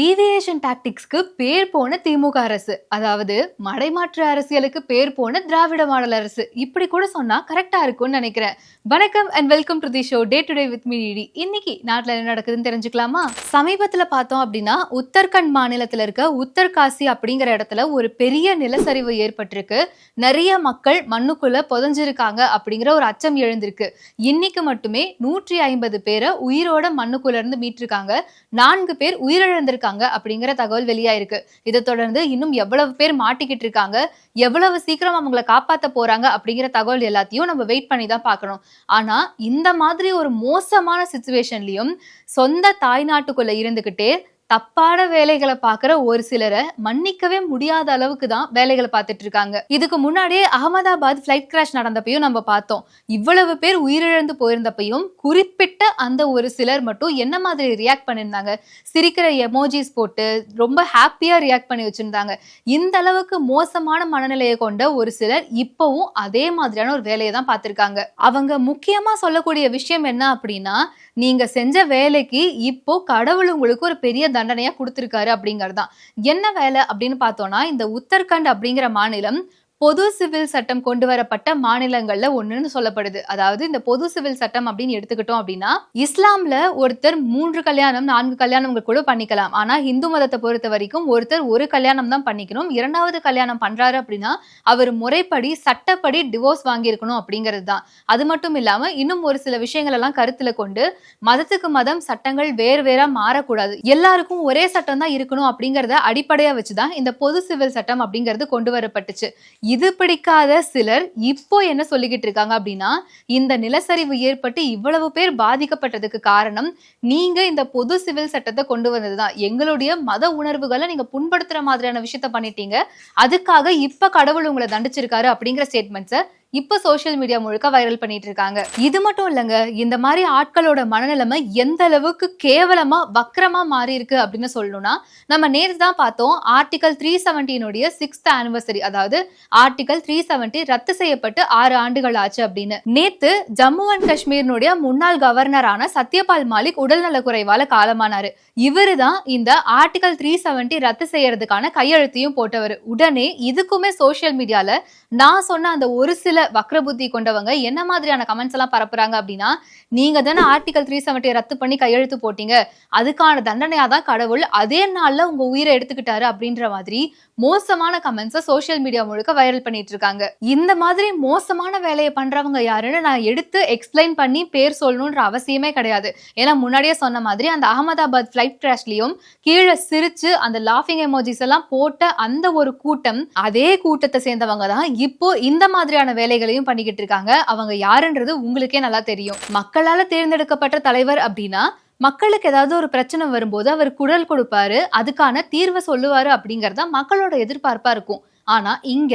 Deviation டாக்டிக்ஸ்க்கு பேர் போன திமுக அரசு. அதாவது மடைமாற்று அரசியலுக்கு பேர் போன திராவிட மாடல் அரசு. இப்படி கூட சொன்னா கரெக்டா இருக்கும்னு நினைக்கிறேன். வணக்கம் and welcome to the show day to day with மீடி இன்னைக்கு நாட்டுல என்ன நடக்குதுன்னு தெரிஞ்சுக்கலாமா? சமீபத்துல பார்த்தோம் அப்படின்னா உத்தரகண்ட் மாநிலத்துல இருக்க உத்தர்காசி அப்படிங்கிற இடத்துல ஒரு பெரிய நிலச்சரிவு ஏற்பட்டிருக்கு. நிறைய மக்கள் மண்ணுக்குள்ள புதஞ்சிருக்காங்க அப்படிங்கிற ஒரு அச்சம் எழுந்திருக்கு. இன்னைக்கு மட்டுமே நூற்றி ஐம்பது பேரை உயிரோட மண்ணுக்குள்ள இருந்து மீட்டிருக்காங்க. நான்கு பேர் உயிரிழந்திருக்காங்க. அப்படிங்கிற தகவல் வெளியாயிருக்கு. இதை தொடர்ந்து இன்னும் எவ்வளவு பேர் மாட்டிக்கிட்டு இருக்காங்க எவ்வளவு சீக்கிரம் அவங்கள காப்பாத்த போறாங்க அப்படிங்கிற தகவல் எல்லாத்தையும் நம்ம வெயிட் பண்ணி தான் பார்க்கணும். ஆனா இந்த மாதிரி ஒரு மோசமான சுச்சுவேஷன்லயும் சொந்த தாய்நாட்டுக்குள்ள இருந்துகிட்டே தப்பான வேலைகளை பார்க்குற ஒரு சிலரை மன்னிக்கவே முடியாத அளவுக்கு தான் வேலைகளை பார்த்துட்டு இருக்காங்க. இதுக்கு முன்னாடியே அகமதாபாத் ஃப்ளைட் கிராஷ் நடந்தப்பையும் நம்ம பார்த்தோம். இவ்வளவு பேர் உயிரிழந்து போயிருந்தப்பையும் குறிப்பிட்ட அந்த ஒரு சிலர் மட்டும் என்ன மாதிரி ரியாக்ட் பண்ணியிருந்தாங்க? சிரிக்கிற எமோஜிஸ் போட்டு ரொம்ப ஹாப்பியா ரியாக்ட் பண்ணி வச்சிருந்தாங்க. இந்த அளவுக்கு மோசமான மனநிலையை கொண்ட ஒரு சிலர் இப்பவும் அதே மாதிரியான ஒரு வேலையை தான் பார்த்திருக்காங்க. அவங்க முக்கியமா சொல்லக்கூடிய விஷயம் என்ன அப்படின்னா நீங்க செஞ்ச வேலைக்கு இப்போ கடவுள் உங்களுக்கு ஒரு பெரிய தண்டனையா கொடுத்திருக்காரு அப்படிங்கிறது தான் என்ன வேலை அப்படின்னு பார்த்தோம்னா இந்த உத்தரகண்ட் அப்படிங்கிற மாநிலம் பொது சிவில் சட்டம் கொண்டு வரப்பட்ட மாநிலங்கள்ல ஒண்ணுன்னு சொல்லப்படுது. அதாவது இந்த பொது சிவில் சட்டம் அப்படின்னு எடுத்துக்கிட்டோம் அப்படின்னா இஸ்லாம்ல ஒருத்தர் மூன்று கல்யாணம் நான்கு கல்யாணம் கூட பண்ணிக்கலாம். ஆனா இந்து மதத்தை பொறுத்த வரைக்கும் ஒருத்தர் ஒரு கல்யாணம் தான் பண்ணிக்கணும். இரண்டாவது கல்யாணம் பண்றாரு அப்படின்னா அவர் முறைப்படி சட்டப்படி டிவோர்ஸ் வாங்கியிருக்கணும் அப்படிங்கிறது தான். அது மட்டும் இல்லாம இன்னும் ஒரு சில விஷயங்கள் எல்லாம் கருத்துல கொண்டு மதத்துக்கு மதம் சட்டங்கள் வேறு வேற மாறக்கூடாது. எல்லாருக்கும் ஒரே சட்டம் தான் இருக்கணும் அப்படிங்கறத அடிப்படையா வச்சுதான் இந்த பொது சிவில் சட்டம் அப்படிங்கிறது கொண்டு வரப்பட்டுச்சு. இது பிடிக்காத சிலர் இப்போ என்ன சொல்லிக்கிட்டு இருக்காங்க அப்படின்னா இந்த நிலச்சரிவு ஏற்பட்டு இவ்வளவு பேர் பாதிக்கப்பட்டதுக்கு காரணம் நீங்க இந்த பொது சிவில் சட்டத்தை கொண்டு வந்தது தான் எங்களுடைய மத உணர்வுகளை நீங்க புண்படுத்துற மாதிரியான விஷயத்த பண்ணிட்டீங்க. அதுக்காக இப்ப கடவுள் உங்களை தண்டிச்சிருக்காரு அப்படிங்கிற ஸ்டேட்மெண்ட்ஸை இப்போ சோஷியல் மீடியா முழுக்க வைரல் பண்ணிட்டு இருக்காங்க இது மட்டும் இல்லைங்க இந்த மாதிரி ஆட்களோட மனநிலைமை எந்த அளவுக்கு கேவலமா வக்கரமா மாறி இருக்கு அப்படின்னு சொல்லணும்னா நம்ம நேற்று தான் பார்த்தோம் ஆர்டிகல் த்ரீ செவன்டீனுடைய சிக்ஸ்த் ஆனிவர்சரி அதாவது ஆர்டிகல் த்ரீ செவன்டி ரத்து செய்யப்பட்டு ஆறு ஆண்டுகள் ஆச்சு அப்படின்னு. நேத்து ஜம்மு அண்ட் காஷ்மீரினுடைய முன்னாள் கவர்னரான சத்யபால் மாலிக் உடல்நல குறைவால காலமானாரு. இவரு தான் இந்த ஆர்டிகல் த்ரீ செவன்டி ரத்து செய்யறதுக்கான கையெழுத்தையும் போட்டவர். உடனே இதுக்குமே சோஷியல் மீடியால நான் சொன்ன அந்த ஒரு சில வக்ர புத்தி கொண்டவங்க என்ன மாதிரியான கமெண்ட்ஸ் எல்லாம் பரப்புறாங்க அப்படின்னா நீங்க தானே ஆர்டிகல் த்ரீ செவன்டி ரத்து பண்ணி கையெழுத்து போட்டீங்க. அதுக்கான தண்டனையா தான் கடவுள் அதே நாள்ல உங்க உயிரை எடுத்துக்கிட்டாரு அப்படின்ற மாதிரி மோசமான கமெண்ட்ஸை சோஷியல் மீடியா முழுக்க வைரல் பண்ணிட்டு இருக்காங்க இந்த மாதிரி மோசமான வேலையை பண்றவங்க யாருன்னு நான் எடுத்து எக்ஸ்பிளைன் பண்ணி பேர் சொல்லணுன்ற அவசியமே கிடையாது. ஏன்னா முன்னாடியே சொன்ன மாதிரி அந்த அகமதாபாத் ஃபிளைட் கிராஷ்லயும் கீழே சிரிச்சு அந்த லாஃபிங் எமோஜிஸ் எல்லாம் போட்ட அந்த ஒரு கூட்டம் அதே கூட்டத்தை சேர்ந்தவங்க தான் இப்போ இந்த மாதிரியான வேலைகளையும் பண்ணிக்கிட்டு இருக்காங்க அவங்க யாருன்றது உங்களுக்கே நல்லா தெரியும். மக்களால தேர்ந்தெடுக்கப்பட்ட தலைவர் அப்படின்னா மக்களுக்கு ஏதாவது ஒரு பிரச்சனை வரும்போது அவர் குரல் கொடுப்பாரு அதுக்கான தீர்வை சொல்லுவாரு அப்படிங்கறத மக்களோட எதிர்பார்ப்பா இருக்கும். ஆனா இங்க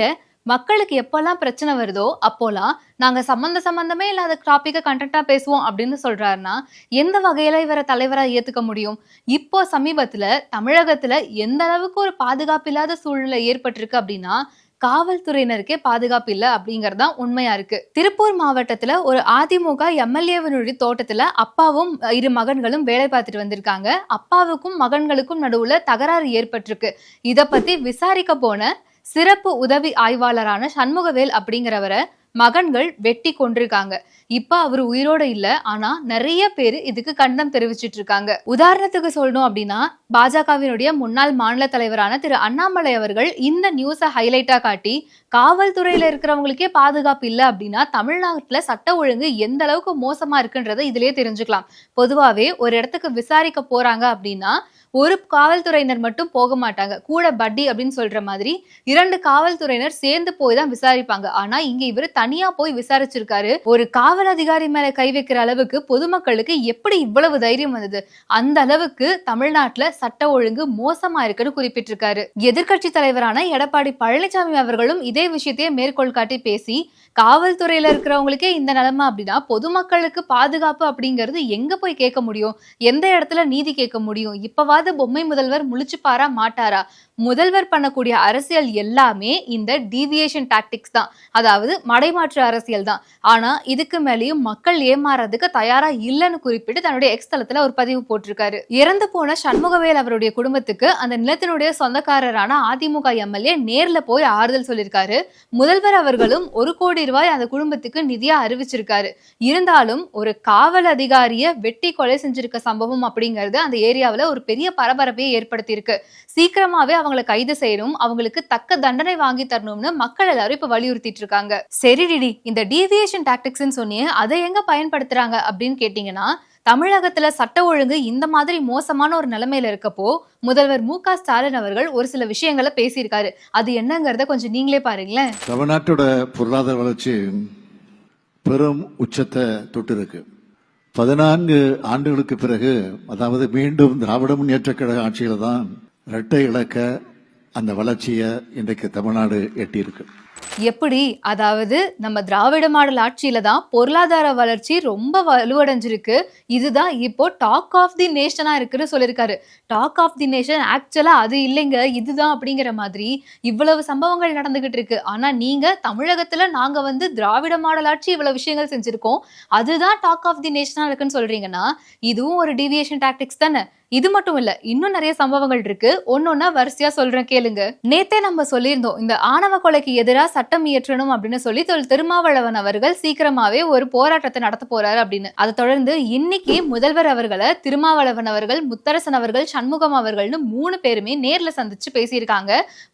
மக்களுக்கு எப்பெல்லாம் பிரச்சனை வருதோ அப்போலாம் நாங்க சம்மந்த சம்பந்தமே இல்லாத டாப்பிக்கை கண்டென்ட்டா பேசுவோம் அப்படின்னு சொல்றாருன்னா எந்த வகையில இவரை தலைவரா ஏத்துக்க முடியும்? இப்போ சமீபத்துல தமிழகத்துல எந்த அளவுக்கு ஒரு பாதுகாப்பு இல்லாத சூழ்நிலை ஏற்பட்டிருக்கு அப்படின்னா காவல்துறையினருக்கே பாதுகாப்பு இல்லை அப்படிங்கிறது தான் உண்மையா இருக்கு. திருப்பூர் மாவட்டத்துல ஒரு அதிமுக எம்எல்ஏவினுடைய தோட்டத்துல அப்பாவும் இரு மகன்களும் வேலை பார்த்துட்டு வந்திருக்காங்க. அப்பாவுக்கும் மகன்களுக்கும் நடுவுல தகராறு ஏற்பட்டிருக்கு. இதை பத்தி விசாரிக்க போன சிறப்பு உதவி ஆய்வாளரான சண்முகவேல் அப்படிங்கிறவரை மகன்கள் வெட்டி கொண்டிருக்காங்க இப்ப அவர் உயிரோட இல்ல ஆனா நிறைய பேர் இதுக்கு கண்டனம் தெரிவிச்சிட்டு இருக்காங்க. உதாரணத்துக்கு சொல்லணும் அப்படின்னா பாஜகவினுடைய முன்னாள் மாநில தலைவரான திரு அண்ணாமலை அவர்கள் இந்த நியூஸை ஹைலைட்டா காட்டி காவல்துறையில இருக்கிறவங்களுக்கே பாதுகாப்பு இல்லை அப்படின்னா தமிழ்நாட்டுல சட்ட ஒழுங்கு எந்த அளவுக்கு மோசமா இருக்குன்றதை இதுலயே தெரிஞ்சுக்கலாம். பொதுவாவே ஒரு இடத்துக்கு விசாரிக்க போறாங்க அப்படின்னா ஒரு காவல்துறையினர் மட்டும் போக மாட்டாங்க. கூட பட்டி அப்படின்னு சொல்ற மாதிரி இரண்டு காவல்துறையினர் சேர்ந்து போய் தான் விசாரிப்பாங்க. ஆனா இங்க இவர் தனியா போய் விசாரிச்சிருக்காரு. ஒரு காவல் அதிகாரி மேல கை வைக்கிற அளவுக்கு பொதுமக்களுக்கு எப்படி இவ்வளவு தைரியம் வந்தது? அந்த அளவுக்கு தமிழ்நாட்டுல சட்ட ஒழுங்கு மோசமா இருக்குன்னு குறிப்பிட்டிருக்காரு. எதிர்கட்சி தலைவரான எடப்பாடி பழனிசாமி அவர்களும் இதே விஷயத்தையே மேற்கோள் காட்டி பேசி காவல்துறையில இருக்கிறவங்களுக்கே இந்த நிலைமை அப்படின்னா பொதுமக்களுக்கு பாதுகாப்பு அப்படிங்கிறது எங்க போய் கேட்க முடியும்? எந்த இடத்துல நீதி கேட்க முடியும்? இப்பவாது பொம்மை முதல்வர் முழிச்சுப்பாரா மாட்டாரா? முதல்வர் பண்ணக்கூடிய அரசியல் எல்லாமே இந்த டீவியேஷன் டாக்டிக்ஸ் தான். அதாவது மடைமாற்று அரசியல் தான். ஆனா இதுக்கு மேலேயும் மக்கள் ஏமாறதுக்கு தயாரா இல்லைன்னு குறிப்பிட்டு தன்னுடைய எக்ஸ் தளத்துல ஒரு பதிவு போட்டிருக்காரு. இறந்து போன சண்முகவே தங்கவேல் அவருடைய குடும்பத்துக்கு அந்த நிலத்தினுடைய சொந்தக்காரரான அதிமுக எம்எல்ஏ நேர்ல போய் ஆறுதல் சொல்லியிருக்காரு. முதல்வர் அவர்களும் ஒரு கோடி ரூபாய் அந்த குடும்பத்துக்கு நிதியா அறிவிச்சிருக்காரு. இருந்தாலும் ஒரு காவல் அதிகாரிய வெட்டி கொலை செஞ்சிருக்க சம்பவம் அப்படிங்கிறது அந்த ஏரியாவில் ஒரு பெரிய பரபரப்பையை ஏற்படுத்தியிருக்கு. சீக்கிரமாவே அவங்கள கைது செய்யணும் அவங்களுக்கு தக்க தண்டனை வாங்கி தரணும்னு மக்கள் எல்லாரும் இப்ப வலியுறுத்திட்டு இருக்காங்க. சரி டிடி இந்த டீவியேஷன் டாக்டிக்ஸ்னு சொன்னி அதை எங்க பயன்படுத்துறாங்க அப்படின்னு கேட்டீங்கன்னா தமிழகத்துல சட்ட ஒழுங்கு இந்த மாதிரி மோசமான ஒரு நிலைமையில இருக்கப்போ முதல்வர் மு க ஸ்டாலின் அவர்கள் ஒரு சில விஷயங்களை பேசியிருக்காரு. அது என்னங்கறத கொஞ்சம் நீங்களே பாருங்களேன். தமிழ்நாட்டோட பொருளாதார வளர்ச்சி பெரும் உச்சத்தை தொட்டிருக்கு. பதினான்கு ஆண்டுகளுக்கு பிறகு அதாவது மீண்டும் திராவிட முன்னேற்ற கழக ஆட்சியில தான் இரட்டை இலக்க அந்த வளர்ச்சியை இன்றைக்கு தமிழ்நாடு எட்டியிருக்கு. எப்படி? அதாவது நம்ம திராவிட மாடல் ஆட்சியில தான் பொருளாதார வளர்ச்சி ரொம்ப வலுவடைஞ்சிருக்கு. இதுதான் இப்போ டாக் ஆஃப் தி நேஷனா இருக்குன்னு சொல்லியிருக்காரு. டாக் ஆஃப் தி நேஷன் ஆக்சுவலா அது இல்லைங்க இதுதான் அப்படிங்கிற மாதிரி இவ்வளவு சம்பவங்கள் நடந்துகிட்டு இருக்கு. ஆனா நீங்க தமிழகத்துல நாங்க வந்து திராவிட மாடல் ஆட்சி இவ்வளவு விஷயங்கள் செஞ்சிருக்கோம். அதுதான் டாக் ஆஃப் தி நேஷனா இருக்குன்னு சொல்றீங்கன்னா இதுவும் ஒரு டிவியேஷன் டாக்டிக்ஸ் தானே. இது மட்டும் இல்ல இன்னும் நிறைய சம்பவங்கள் இருக்கு. ஒன்னொன்னா வரிசையா சொல்றேன் கேளுங்க. நேத்தே நம்ம சொல்லியிருந்தோம் இந்த ஆணவ கொலைக்கு எதிராக சட்டம் இயற்றணும் அப்படின்னு சொல்லி தொல் திருமாவளவன் அவர்கள் சீக்கிரமாவே ஒரு போராட்டத்தை நடத்த போறாரு அப்படின்னு. அதை தொடர்ந்து இன்னைக்கு முதல்வர் அவர்களை திருமாவளவன் அவர்கள் முத்தரசன் அவர்கள் சண்முகம் அவர்கள்னு மூணு பேருமே நேர்ல சந்திச்சு பேசியிருக்காங்க.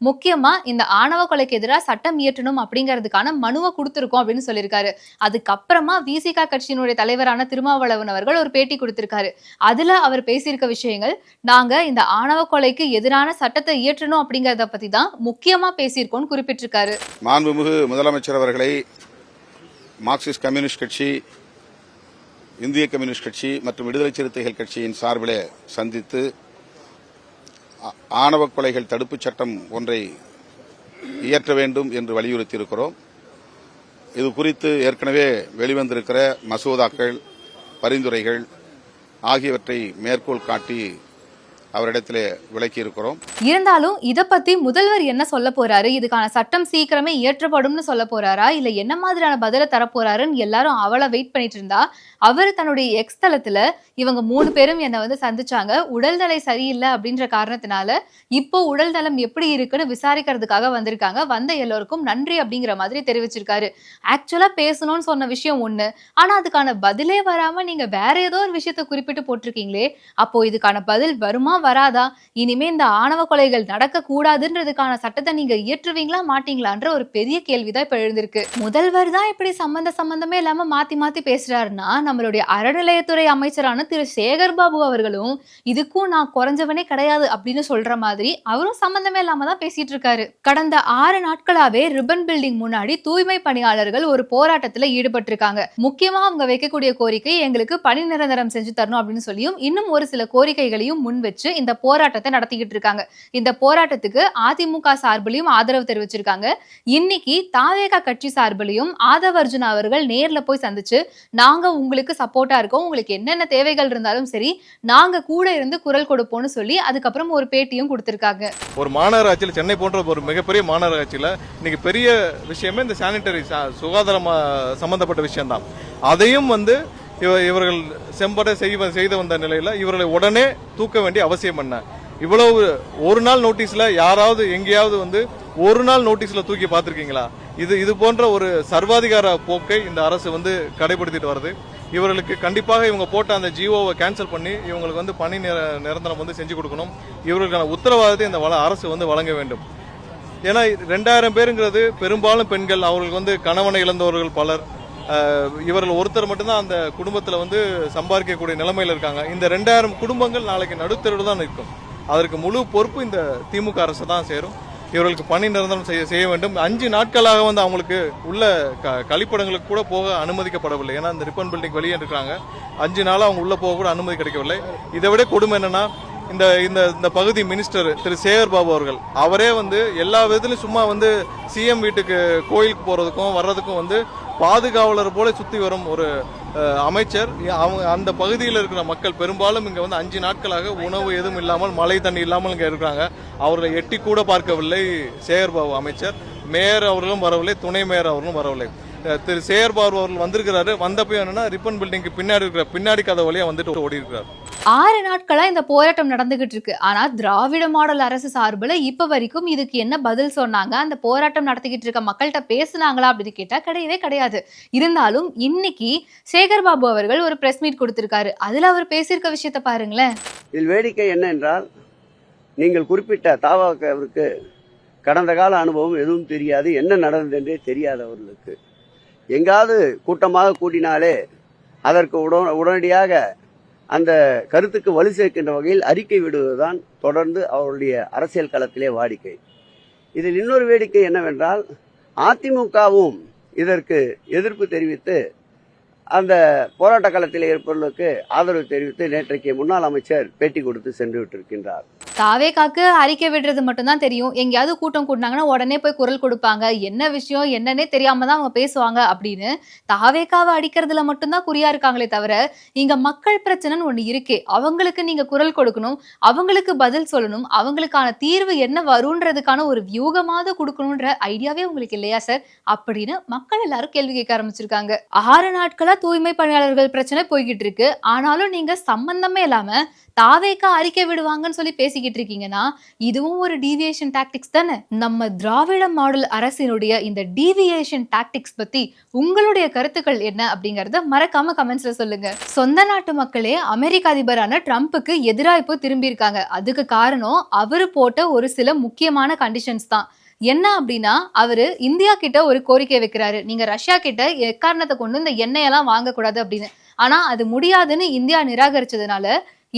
முக்கியமா இந்த ஆணவ கொலைக்கு எதிராக சட்டம் இயற்றணும் அப்படிங்கிறதுக்கான மனுவை கொடுத்திருக்கோம் அப்படின்னு சொல்லியிருக்காரு. அதுக்கப்புறமா விசிகா கட்சியினுடைய தலைவரான திருமாவளவன் அவர்கள் ஒரு பேட்டி கொடுத்திருக்காரு. அதுல அவர் பேசியிருக்க விஷயம் விஷயங்கள். நாங்க இந்த ஆணவ கொலைக்கு எதிரான சட்டத்தை இயற்றணும் அப்படிங்கறத பத்தி தான் முக்கியமா பேசியிருக்கோம் குறிப்பிட்டிருக்காரு. மாண்புமிகு முதலமைச்சர் அவர்களை மார்க்சிஸ்ட் கம்யூனிஸ்ட் கட்சி இந்திய கம்யூனிஸ்ட் கட்சி மற்றும் விடுதலை சிறுத்தைகள் கட்சியின் சார்பில் சந்தித்து ஆணவ கொலைகள் தடுப்புச் சட்டம் ஒன்றை இயற்ற வேண்டும் என்று வலியுறுத்தியிருக்கிறோம். இது குறித்து ஏற்கனவே வெளிவந்திருக்கிற மசோதாக்கள் பரிந்துரைகள் ஆகியவற்றை மேற்கோள் காட்டி அவரிடத்திலே விளக்கியிருக்கிறோம். இருந்தாலும் இத பத்தி முதல்வர் என்ன சொல்ல போறாரு? இதுக்கான சட்டம் சீக்கிரமே இயற்றப்படும்னு சொல்ல போறாரா? இல்ல என்ன மாதிரியான பதில தர போறாருன்னு எல்லாரும் அவளை வெயிட் பண்ணிட்டு இருந்தா? அவர் தன்னுடைய எக்ஸ் தளத்துல இவங்க மூணு பேரும் என்னை வந்து சந்திச்சாங்க. உடல்நிலை சரியில்லை அப்படின்ற காரணத்தினால இப்போ உடல் நலம் எப்படி இருக்குன்னு விசாரிக்கிறதுக்காக வந்திருக்காங்க. வந்த எல்லோருக்கும் நன்றி அப்படிங்கிற மாதிரி தெரிவிச்சிருக்காரு. ஆக்சுவலா பேசணும்னு சொன்ன விஷயம் ஒண்ணு. ஆனா அதுக்கான பதிலே வராம நீங்க வேற ஏதோ ஒரு விஷயத்த குறிப்பிட்டு போட்டிருக்கீங்களே அப்போ இதுக்கான பதில் வருமா வராதா? இனிமே இந்த ஆணவ கொலைகள் நடக்க கூடாதுன்றதுக்கான சட்டத்தை நீங்க இயற்றுவீங்களா மாட்டீங்களான்ற ஒரு பெரிய கேள்விதான் இப்ப எழுந்திருக்கு. முதல்வர் தான் இப்படி சம்பந்த சம்பந்தமே இல்லாம மாத்தி மாத்தி பேசுறாருன்னா நம்மளுடைய அறநிலையத்துறை அமைச்சரான திரு. சேகர் பாபு அவர்களும் இதுக்கும் நான் குறைஞ்சவனே கிடையாது அப்படின்னு சொல்ற மாதிரி அவரும் சம்பந்தமே இல்லாம தான் பேசிட்டு இருக்காரு. கடந்த ஆறு நாட்களாவே ரிப்பன் பில்டிங் முன்னாடி தூய்மை பணியாளர்கள் ஒரு போராட்டத்துல ஈடுபட்டிருக்காங்க. முக்கியமா அவங்க வைக்கக்கூடிய கோரிக்கை எங்களுக்கு பணி நிரந்தரம் செஞ்சு தரணும் அப்படின்னு சொல்லியும் இன்னும் ஒரு சில கோரிக்கைகளையும் முன் வச்சு இந்த போராட்டத்தை நடத்திக்கிட்டு இருக்காங்க. இந்த போராட்டத்துக்கு அதிமுக சார்பிலையும் ஆதரவு தெரிவிச்சிருக்காங்க. இன்னைக்கு தாவேகா கட்சி சார்பிலையும் ஆதவ அவர்கள் நேர்ல போய் சந்திச்சு நாங்க உங்களுக்கு சப்போர்ட்டா இருக்கோம். உங்களுக்கு என்னென்ன தேவைகள் இருந்தாலும் சரி நாங்க கூட இருந்து குரல் கொடுப்போம்னு சொல்லி அதுக்கப்புறம் ஒரு பேட்டியும் கொடுத்திருக்காங்க. ஒரு மாநகராட்சியில் சென்னை போன்ற ஒரு மிகப்பெரிய மாநகராட்சியில் இன்னைக்கு பெரிய விஷயமே இந்த சானிட்டரி சுகாதாரம் சம்பந்தப்பட்ட விஷயம்தான். அதையும் வந்து இவர்கள் செம்பட செய்வ செய்து வந்த நிலையில் இவர்களை உடனே தூக்க வேண்டிய அவசியம் என்ன? இவ்வளவு ஒரு நாள் நோட்டீஸில் யாராவது எங்கேயாவது வந்து ஒரு நாள் நோட்டீஸில் தூக்கி பார்த்துருக்கீங்களா? இது இது போன்ற ஒரு சர்வாதிகார போக்கை இந்த அரசு வந்து கடைபிடித்திட்டு வருது. இவர்களுக்கு கண்டிப்பாக இவங்க போட்ட அந்த ஜிஓவை கேன்சல் பண்ணி இவங்களுக்கு வந்து பணி நிர- நிரந்தரம் வந்து செஞ்சு கொடுக்கணும். இவர்களுக்கான உத்தரவாதத்தை இந்த வள- அரசு வந்து வழங்க வேண்டும். ஏன்னா ரெண்டாயிரம் பேருங்கிறது பெரும்பாலும் பெண்கள் அவர்களுக்கு வந்து கணவனை இழந்தவர்கள் பலர். இவர்கள் ஒருத்தர் மட்டும்தான் அந்த குடும்பத்தில் வந்து சம்பாதிக்கக்கூடிய நிலைமையில் இருக்காங்க. இந்த ரெண்டாயிரம் குடும்பங்கள் நாளைக்கு நடுத்தருவில் தான் நிற்கும். அதற்கு முழு பொறுப்பு இந்த திமுக அரசு தான் சேரும். இவர்களுக்கு பணி நிரந்தரம் செய்ய செய்ய வேண்டும். அஞ்சு நாட்களாக வந்து அவங்களுக்கு உள்ள க கழிப்பிடங்களுக்கு கூட போக அனுமதிக்கப்படவில்லை. ஏன்னா இந்த ரிப்பன் பில்டிங் வெளியே இருக்காங்க அஞ்சு நாளாக அவங்க உள்ளே போக கூட அனுமதி கிடைக்கவில்லை. இதை விட கொடுமை என்னன்னா இந்த இந்த இந்த பகுதி மினிஸ்டர் திரு சேகர் பாபு அவர்கள் அவரே வந்து எல்லா விதத்துலையும் சும்மா வந்து சிஎம் வீட்டுக்கு கோயிலுக்கு போகிறதுக்கும் வர்றதுக்கும் வந்து பாதுகாவலர் போல சுத்தி வரும் ஒரு அமைச்சர். அவங்க அந்த பகுதியில் இருக்கிற மக்கள் பெரும்பாலும் இங்கே வந்து அஞ்சு நாட்களாக உணவு எதுவும் இல்லாமல் மழை தண்ணி இல்லாமல் இங்கே இருக்கிறாங்க. அவர்களை எட்டி கூட பார்க்கவில்லை சேகர்பாபு அமைச்சர். மேயர் அவர்களும் வரவில்லை துணை மேயர் அவர்களும் வரவில்லை. திரு சேகர் பாபு அவர்கள் வந்திருக்கிறாரு. வந்தப்போ என்னன்னா ரிப்பன் பில்டிங்க்கு பின்னாடி இருக்கிற பின்னாடி கதை வழியா வந்துட்டு ஓடி இருக்கிறார் ஆறு நாட்களா இந்த போராட்டம் நடந்துகிட்டு இருக்கு. ஆனா திராவிட மாடல் அரசு சார்புல இப்ப வரைக்கும் இதுக்கு என்ன பதில் சொன்னாங்க? அந்த போராட்டம் நடத்திக்கிட்டு இருக்க மக்கள்கிட்ட பேசுனாங்களா அப்படின்னு கேட்டா கிடையவே கிடையாது. இருந்தாலும் இன்னைக்கு சேகர் பாபு அவர்கள் ஒரு பிரஸ் மீட் கொடுத்திருக்காரு. அதுல அவர் பேசியிருக்க விஷயத்த பாருங்களேன். இதில் வேடிக்கை என்ன என்றால் நீங்கள் குறிப்பிட்ட தாவாக்கவிற்கு கடந்த கால அனுபவம் எதுவும் தெரியாது. என்ன நடந்தது என்றே தெரியாது அவர்களுக்கு எங்காவது கூட்டமாக கூட்டினாலே அதற்கு உட உடனடியாக அந்த கருத்துக்கு வலு சேர்க்கின்ற வகையில் அறிக்கை விடுவதுதான் தொடர்ந்து அவருடைய அரசியல் களத்திலே வாடிக்கை. இதில் இன்னொரு வேடிக்கை என்னவென்றால் அதிமுகவும் இதற்கு எதிர்ப்பு தெரிவித்து அந்த போராட்ட களத்தில் இருப்பவர்களுக்கு ஆதரவு தெரிவித்து நேற்றைக்கு முன்னாள் அமைச்சர் பேட்டி கொடுத்து சென்று விட்டிருக்கின்றார். தாவேகாக்கு அறிக்கை விடுறது மட்டும்தான் தெரியும். எங்கேயாவது கூட்டம் கூட்டினாங்கன்னா உடனே போய் குரல் கொடுப்பாங்க. என்ன விஷயம் என்னன்னே தெரியாம தான் அவங்க பேசுவாங்க அப்படின்னு தாவேகாவை அடிக்கிறதுல மட்டும்தான் குறியா இருக்காங்களே தவிர இங்க மக்கள் பிரச்சனைன்னு ஒண்ணு இருக்கே. அவங்களுக்கு நீங்க குரல் கொடுக்கணும் அவங்களுக்கு பதில் சொல்லணும் அவங்களுக்கான தீர்வு என்ன வரும்ன்றதுக்கான ஒரு வியூகமாவது கொடுக்கணும்ன்ற ஐடியாவே உங்களுக்கு இல்லையா சார்? அப்படின்னு மக்கள் எல்லாரும் கேள்வி கேட்க ஆரம்பிச்சிருக்காங்க. ஆறு நாட்களா தூய்மை பணியாளர்கள் பிரச்சனை போய்கிட்டு இருக்கு. ஆனாலும் நீங்க சம்பந்தமே இல்லாம தாவேக்கா அறிக்கை விடுவாங்கன்னு சொல்லி பேசிக்கிட்டு இருக்கீங்கன்னா இதுவும் ஒரு டீவியேஷன் டாக்டிக்ஸ் தானே? நம்ம திராவிட மாடல் அரசினுடைய இந்த டீவியேஷன் டாக்டிக்ஸ் பத்தி உங்களுடைய கருத்துக்கள் என்ன அப்படிங்கறத மறக்காம கமெண்ட்ஸ்ல சொல்லுங்க. சொந்த நாட்டு மக்களே அமெரிக்க அதிபரான ட்ரம்ப்புக்கு எதிராக இப்போ திரும்பி இருக்காங்க. அதுக்கு காரணம் அவர் போட்ட ஒரு சில முக்கியமான கண்டிஷன்ஸ் தான். என்ன அப்படின்னா அவரு இந்தியா கிட்ட ஒரு கோரிக்கை வைக்கிறாரு. நீங்க ரஷ்யா கிட்ட எக்காரணத்தை கொண்டு இந்த எண்ணெயெல்லாம் வாங்கக்கூடாது அப்படின்னு. ஆனா அது முடியாதுன்னு இந்தியா நிராகரிச்சதுனால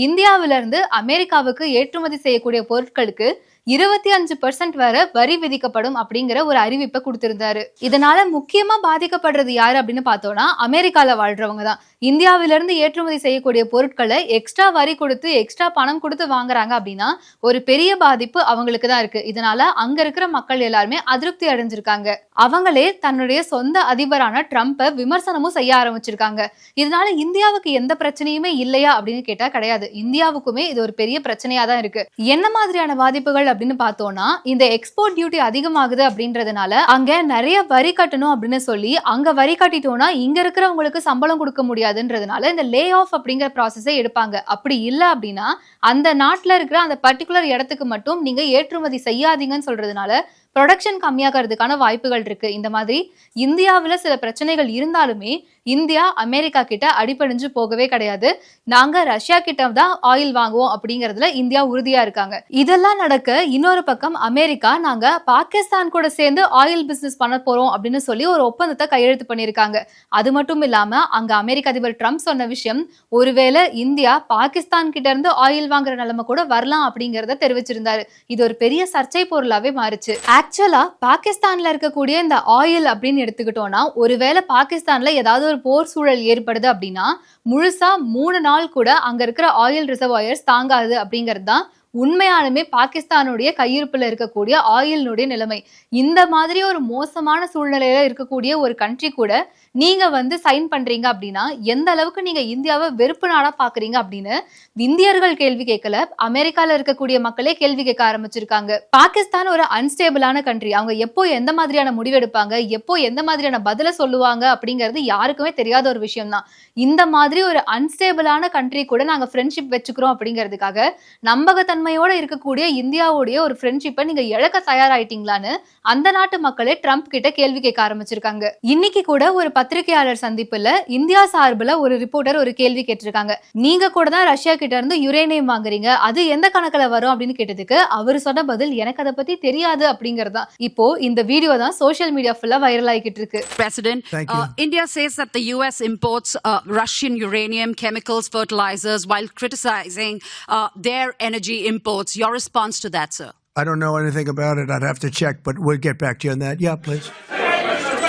இந்தியாவில இருந்து அமெரிக்காவுக்கு ஏற்றுமதி செய்யக்கூடிய பொருட்களுக்கு இருபத்தி அஞ்சு பர்சன்ட் வரை வரி விதிக்கப்படும் அப்படிங்கிற ஒரு அறிவிப்பை கொடுத்திருந்தாரு. இதனால முக்கியமா பாதிக்கப்படுறது யாரு அப்படின்னு பார்த்தோம்னா அமெரிக்கால வாழ்றவங்க தான் இந்தியாவிலிருந்து ஏற்றுமதி செய்யக்கூடிய பொருட்களை எக்ஸ்ட்ரா வரி கொடுத்து எக்ஸ்ட்ரா பணம் கொடுத்து வாங்குறாங்க அப்படின்னா ஒரு பெரிய பாதிப்பு அவங்களுக்கு தான் இருக்கு. இதனால அங்க இருக்கிற மக்கள் எல்லாருமே அதிருப்தி அடைஞ்சிருக்காங்க. அவங்களே தன்னுடைய சொந்த அதிபரான ட்ரம்ப்பை விமர்சனமும் செய்ய ஆரம்பிச்சிருக்காங்க. இதனால இந்தியாவுக்கு எந்த பிரச்சனையுமே இல்லையா அப்படின்னு கேட்டா கிடையாது. இந்தியாவுக்குமே இது ஒரு பெரிய பிரச்சனையா தான் இருக்கு. என்ன மாதிரியான பாதிப்புகள் அப்படின்னு பார்த்தோம்னா இந்த எக்ஸ்போர்ட் டியூட்டி அதிகமாகுது அப்படின்றதுனால அங்க நிறைய வரி கட்டணும் அப்படின்னு சொல்லி அங்க வரி கட்டிட்டோம்னா இங்க இருக்கிறவங்களுக்கு சம்பளம் கொடுக்க முடியாது. முடியாதுன்றதுனால இந்த லே ஆஃப் அப்படிங்கிற ப்ராசஸை எடுப்பாங்க. அப்படி இல்லை அப்படின்னா அந்த நாட்டில் இருக்கிற அந்த பர்டிகுலர் இடத்துக்கு மட்டும் நீங்க ஏற்றுமதி செய்யாதீங்கன்னு சொல்றதுனால ப்ரொடக்ஷன் கம்மியாகிறதுக்கான வாய்ப்புகள் இருக்கு. இந்த மாதிரி இந்தியாவில் சில பிரச்சனைகள் இருந்தாலுமே இந்தியா அமெரிக்கா கிட்ட அடிப்படைஞ்சு போகவே கிடையாது. நாங்க ரஷ்யா கிட்ட தான் ஆயில் வாங்குவோம் அப்படிங்கறதுல இந்தியா உறுதியா இருக்காங்க. இதெல்லாம் நடக்க இன்னொரு பக்கம் அமெரிக்கா நாங்க பாகிஸ்தான் கூட சேர்ந்து ஆயில் பிசினஸ் பண்ண போறோம் அப்படின்னு சொல்லி ஒரு ஒப்பந்தத்தை கையெழுத்து பண்ணியிருக்காங்க. அது மட்டும் இல்லாம அங்க அமெரிக்க அதிபர் ட்ரம்ப் சொன்ன விஷயம் ஒருவேளை இந்தியா பாகிஸ்தான் கிட்ட இருந்து ஆயில் வாங்குற நிலைமை கூட வரலாம் அப்படிங்கறத தெரிவிச்சிருந்தாரு. இது ஒரு பெரிய சர்ச்சை பொருளாவே மாறுச்சு. ஆக்சுவலாக பாகிஸ்தானில் இருக்கக்கூடிய இந்த ஆயில் அப்படின்னு எடுத்துக்கிட்டோம்னா ஒருவேளை பாகிஸ்தானில் ஏதாவது ஒரு போர் சூழல் ஏற்படுது அப்படின்னா முழுசாக மூணு நாள் கூட அங்கே இருக்கிற ஆயில் ரிசர்வாயர்ஸ் தாங்காது அப்படிங்கிறது தான் உண்மையாலுமே பாகிஸ்தானுடைய கையிருப்பில் இருக்கக்கூடிய ஆயிலினுடைய நிலைமை. இந்த மாதிரி ஒரு மோசமான சூழ்நிலையில இருக்கக்கூடிய ஒரு கண்ட்ரி கூட நீங்க வந்து சைன் பண்றீங்க அப்படின்னா எந்த அளவுக்கு நீங்க இந்தியாவை வெறுப்பு நாடா பாக்குறீங்க அப்படின்னு இந்தியர்கள் கேள்வி கேட்கல. அமெரிக்கால இருக்கக்கூடிய மக்களே கேள்வி கேட்க ஆரம்பிச்சிருக்காங்க. பாகிஸ்தான் ஒரு அன்ஸ்டேபிளான கண்ட்ரி அவங்க எப்போ எந்த மாதிரியான முடிவு எடுப்பாங்க? எப்போ எந்த மாதிரியான பதில சொல்லுவாங்க? அப்படிங்கிறது யாருக்குமே தெரியாத ஒரு விஷயம் தான் இந்த மாதிரி ஒரு அன்ஸ்டேபிளான கண்ட்ரி கூட நாங்க ஃப்ரெண்ட்ஷிப் வச்சுக்கிறோம் அப்படிங்கிறதுக்காக நம்பகத்தன்மையோட இருக்கக்கூடிய இந்தியாவுடைய ஒரு ஃப்ரெண்ட்ஷிப்பை நீங்க இழக்க தயாராயிட்டீங்களான்னு அந்த நாட்டு மக்களே ட்ரம்ப் கிட்ட கேள்வி கேட்க ஆரம்பிச்சிருக்காங்க. இன்னைக்கு கூட ஒரு பத்திரிகையாளர் சந்திப்புல இந்தியா சார்புல ஒரு ரிப்போர்ட்டர் ஒரு கேள்வி கேட்டிருக்காங்க நீங்க கூட தான் ரஷ்யா கிட்ட இருந்து யுரேனியம் வாங்குறீங்க அது எந்த கணக்குல வரும் அப்படின்னு கேட்டதுக்கு அவர் சொன்ன பதில் எனக்கு அதை பத்தி தெரியாது அப்படிங்கறதா இப்போ இந்த வீடியோ தான் சோஷியல் மீடியா ஃபுல்லா வைரல் ஆகிட்டு இருக்கு President. Thank you. Uh, India says that the U.S. imports uh, Russian uranium, chemicals, fertilizers, while criticizing uh, their energy imports. Your response to that, sir? I don't know anything about it. I'd have to check, but we'll get back to you on that. Yeah, please.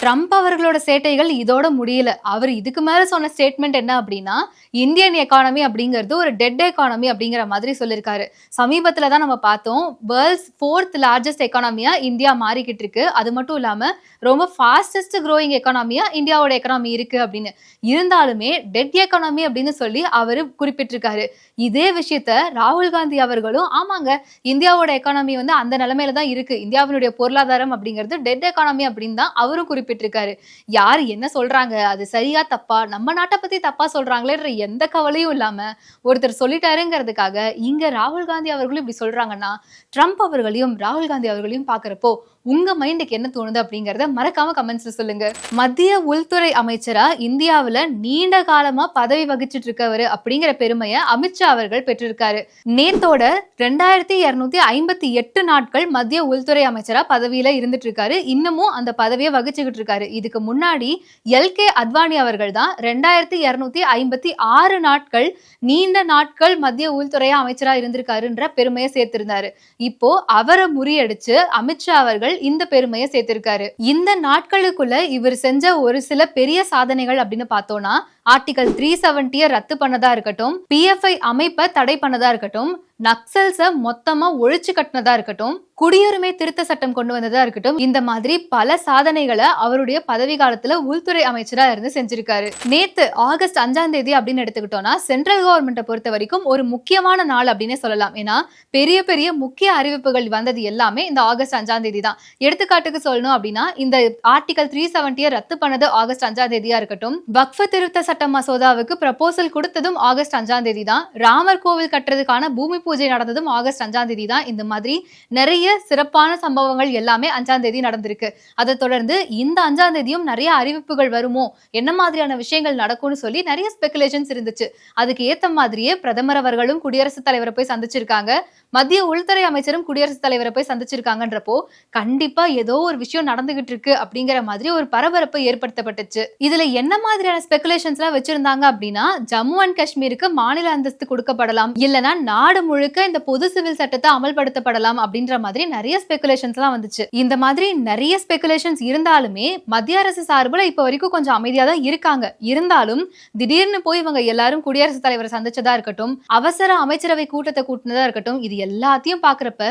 Trump அவர்களோட சேட்டைகள் இதோட முடியல. அவர் இதுக்கு மேல சொன்ன statement என்ன அப்படின்னா Indian economy அப்படிங்கிறது ஒரு டெட் எக்கானமி அப்படிங்கிற மாதிரி சொல்லியிருக்காரு சமீபத்துல தான் நம்ம பார்த்தோம் வேர்ல்ட்ஸ் ஃபோர்த் லார்ஜஸ்ட் எக்கானமியா இந்தியா மாறிக்கிட்டு இருக்கு. அது மட்டும் இல்லாம ரொம்ப ஃபாஸ்டஸ்ட் க்ரோயிங் எக்கானமியா இந்தியாவோட எக்கானமி இருக்கு அப்படின்னு. இருந்தாலுமே டெட் எக்கானமி அப்படின்னு சொல்லி அவர் குறிப்பிட்டிருக்காரு. இதே விஷயத்த ராகுல் காந்தி அவர்களும் ஆமாங்க இந்தியாவோட எக்கானமி வந்து அந்த நிலைமையில தான் இருக்கு. இந்தியாவினுடைய பொருளாதாரம் அப்படிங்கிறது டெட் எக்கானமி அப்படின்னு தான் அவரும் குறிப்பிட்டு போயிட்டு இருக்காரு. யார் என்ன சொல்றாங்க? அது சரியா தப்பா? நம்ம நாட்டை பத்தி தப்பா சொல்றாங்களேன்ற எந்த கவலையும் இல்லாம ஒருத்தர் சொல்லிட்டாருங்கிறதுக்காக இங்க ராகுல் காந்தி அவர்களும் இப்படி சொல்றாங்கன்னா ட்ரம்ப் அவர்களையும் ராகுல் காந்தி அவர்களையும் பாக்குறப்போ உங்க மைண்டுக்கு என்ன தோணுது அப்படிங்கறத மறக்காம கமெண்ட்ஸ்ல சொல்லுங்க. மத்திய உள்துறை அமைச்சரா இந்தியாவில் நீண்ட காலமா பதவி வகிச்சிட்டு இருக்கவர் அப்படிங்கிற பெருமையை அமித்ஷா அவர்கள் பெற்றிருக்காரு. நேத்தோட ரெண்டாயிரத்தி இருநூத்தி ஐம்பத்தி எட்டு நாட்கள் மத்திய உள்துறை அமைச்சரா பதவியில இருந்துட்டு இருக்காரு இன்னமும் அந்த பதவியை வகிச்சுக்கிட்டு இருக்காரு. இதுக்கு முன்னாடி எல் கே அத்வானி அவர்கள் தான் ரெண்டாயிரத்தி இருநூத்தி ஐம்பத்தி ஆறு நாட்கள் நீண்ட நாட்கள் மத்திய உள்துறை அமைச்சரா இருந்திருக்காருன்ற பெருமையை சேர்த்திருந்தாரு. இப்போ அவரை முறியடிச்சு அமித்ஷா அவர்கள் இந்த பெருமையை சேர்த்திருக்காரு. இந்த நாட்களுக்குள்ள இவர் செஞ்ச ஒரு சில பெரிய சாதனைகள் அப்படின்னு பார்த்தோம்னா ஆர்டிகல் த்ரீ செவன்ட்டியை ரத்து பண்ணதா இருக்கட்டும் பிஎஃப்ஐ அமைப்பை தடை பண்ணதா இருக்கட்டும் நக்சல்ஸ மொத்தமா ஒழிச்சு கட்டினதா இருக்கட்டும் குடியுரிமை திருத்த சட்டம் கொண்டு வந்ததா இருக்கட்டும் இந்த மாதிரி பல சாதனைகளை அவருடைய பதவி காலத்துல உள்துறை அமைச்சரா இருந்து செஞ்சிருக்காரு. நேத்து ஆகஸ்ட் அஞ்சாம் தேதி அப்படின்னு எடுத்துக்கிட்டோம்னா சென்ட்ரல் கவர்மெண்ட்டை பொறுத்த வரைக்கும் ஒரு முக்கியமான நாள் அப்படின்னே சொல்லலாம். ஏன்னா பெரிய பெரிய முக்கிய அறிவிப்புகள் வந்தது எல்லாமே இந்த ஆகஸ்ட் அஞ்சாம் தேதி தான். எடுத்துக்காட்டுக்கு சொல்லணும் அப்படின்னா இந்த ஆர்டிகல் த்ரீ செவன்டியை ரத்து பண்ணது ஆகஸ்ட் அஞ்சாம் தேதியா இருக்கட்டும் வக்ஃப திருத்த சட்ட மசோதாவுக்கு ப்ரப்போசல் கொடுத்ததும் ஆகஸ்ட் அஞ்சாம் தேதி தான் ராமர் கோவில் கட்டுறதுக்கான பூமி பூஜை நடந்ததும் ஆகஸ்ட் அஞ்சாம் தேதி தான் இந்த மாதிரி நிறைய சிறப்பான சம்பவங்கள் எல்லாமே அஞ்சாம் தேதி நடந்திருக்கு. அதை தொடர்ந்து இந்த அஞ்சாம் தேதியும் நிறைய அறிவிப்புகள் வருமோ என்ன மாதிரியான விஷயங்கள் நடக்கும்னு சொல்லி நிறைய ஸ்பெகுலேஷன்ஸ் இருந்துச்சு. அதுக்கு ஏத்த மாதிரியே பிரதமர் அவர்களும் குடியரசுத் தலைவரை போய் சந்திச்சிருக்காங்க. மத்திய உள்துறை அமைச்சரும் குடியரசுத் தலைவரை போய் சந்திச்சிருக்காங்கன்றப்போ கண்டிப்பா ஏதோ ஒரு விஷயம் நடந்துகிட்டு இருக்கு அப்படிங்கிற மாதிரி ஒரு பரபரப்பு ஏற்படுத்தப்பட்டுச்சு. இதுல என்ன மாதிரியான ஸ்பெகுலேஷன்ஸ் எல்லாம் வச்சிருந்தாங்க அப்படின்னா ஜம்மு அண்ட் காஷ்மீருக்கு மாநில அந்தஸ்து கொடுக்கப்படலாம். இல்லனா நாடு முழுக்க இந்த பொது சிவில் சட்டத்தை அமல்படுத்தப்படலாம் அப்படின்ற மாதிரி நிறைய ஸ்பெகுலேஷன்ஸ் எல்லாம் வந்துச்சு. இந்த மாதிரி நிறைய ஸ்பெகுலேஷன்ஸ் இருந்தாலுமே மத்திய அரசு சார்புல இப்ப வரைக்கும் கொஞ்சம் அமைதியா தான் இருக்காங்க. இருந்தாலும் திடீர்னு போய் இவங்க எல்லாரும் குடியரசுத் தலைவரை சந்திச்சதா இருக்கட்டும் அவசர அமைச்சரவை கூட்டத்தை கூட்டினதா இருக்கட்டும் இது எல்லாத்தையும் பாக்குறப்ப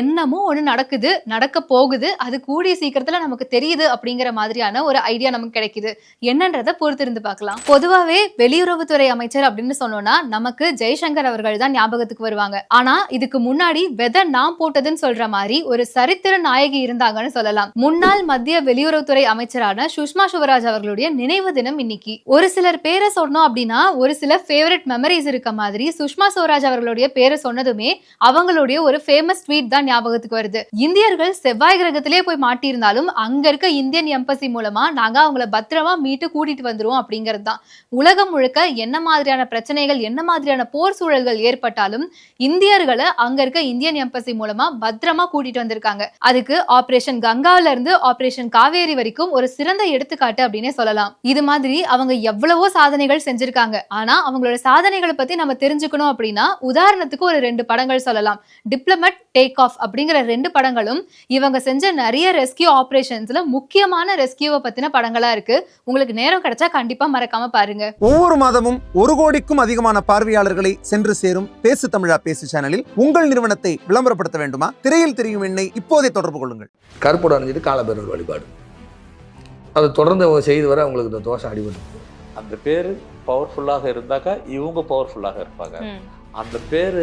என்னமோ ஒண்ணு நடக்குது நடக்க போகுது அது கூடிய சீக்கிரத்துல நமக்கு தெரியுது அப்படிங்கிற மாதிரியான ஒரு ஐடியா நமக்கு கிடைக்குது. என்னன்றத பொறுத்திருந்து பார்க்கலாம். பொதுவாவே வெளியுறவுத்துறை அமைச்சர் அப்படின்னு சொன்னோம்னா நமக்கு ஜெய்சங்கர் அவர்கள் தான் ஞாபகத்துக்கு வருவாங்க. ஆனா இதுக்கு முன்னாடி வெதை நாம் போட்டதுன்னு சொல்ற மாதிரி ஒரு சரித்திர நாயகி இருந்தாங்கன்னு சொல்லலாம். முன்னாள் மத்திய வெளியுறவுத்துறை அமைச்சரான சுஷ்மா சுவராஜ் அவர்களுடைய நினைவு தினம் இன்னைக்கு. ஒரு சிலர் பேரை சொன்னோம் அப்படின்னா ஒரு சில ஃபேவரட் மெமரிஸ் இருக்க மாதிரி சுஷ்மா சுவராஜ் அவர்களுடைய பேரை சொன்னதுமே அவங்களுடைய ஒரு ஃபேமஸ் ட்வீட் தான் ஞாபகத்துக்கு வருது. இந்தியர்கள் செவ்வாய் கிரகத்திலே போய் மாட்டியிருந்தாலும் அங்க இருக்க இந்தியன் எம்பசி மூலமா நாங்க அவங்கள பத்திரமா மீட்டு கூட்டிட்டு வந்துருவோம் அப்படிங்கிறது தான். உலகம் முழுக்க என்ன மாதிரியான பிரச்சனைகள் என்ன மாதிரியான போர் சூழல்கள் ஏற்பட்டாலும் இந்தியர்களை அங்க இருக்க இந்தியன் எம்பசி மூலமா பத்திரமா கூட்டிட்டு வந்திருக்காங்க. அதுக்கு ஆபரேஷன் கங்காவில இருந்து ஆபரேஷன் காவேரி வரைக்கும் ஒரு சிறந்த எடுத்துக்காட்டு அப்படின்னே சொல்லலாம். இது மாதிரி அவங்க எவ்வளவோ சாதனைகள் செஞ்சிருக்காங்க. ஆனா அவங்களோட சாதனைகளை பத்தி நம்ம தெரிஞ்சுக்கணும் அப்படின்னா உதாரணத்துக்கு ஒரு ரெண்டு படங்கள் சொல்லலாம். டிப்ளமட் டேக் ஆஃப் அப்படிங்கிற ரெண்டு படங்களும் இவங்க செஞ்ச நிறைய ரெஸ்கியூ ஆபரேஷன்ஸ்ல முக்கியமான ரெஸ்கியூவை பத்தின படங்களா இருக்கு. உங்களுக்கு நேரம் கிடைச்சா கண்டிப்பா மறக்காம பாருங்க. ஒவ்வொரு மாதமும் ஒரு கோடிக்கும் அதிகமான பார்வையாளர்களை சென்று சேரும் பேசு தமிழா பேசு சேனலில் உங்கள் நிறுவனத்தை விளம்பரப்படுத்த வேண்டுமா? திரையில் தெரியும் எண்ணை இப்போதே தொடர்பு கொள்ளுங்கள். கருப்போட அணிஞ்சிட்டு காலபைரவர் வழிபாடு. அதை தொடர்ந்து அவங்க செய்து வர அவங்களுக்கு இந்த தோஷம் அடிபட்டு. அந்த பேர் பவர்ஃபுல்லாக இருந்தாக்கா இவங்க பவர்ஃபுல்லாக இருப்பாங்க. அந்த பேர்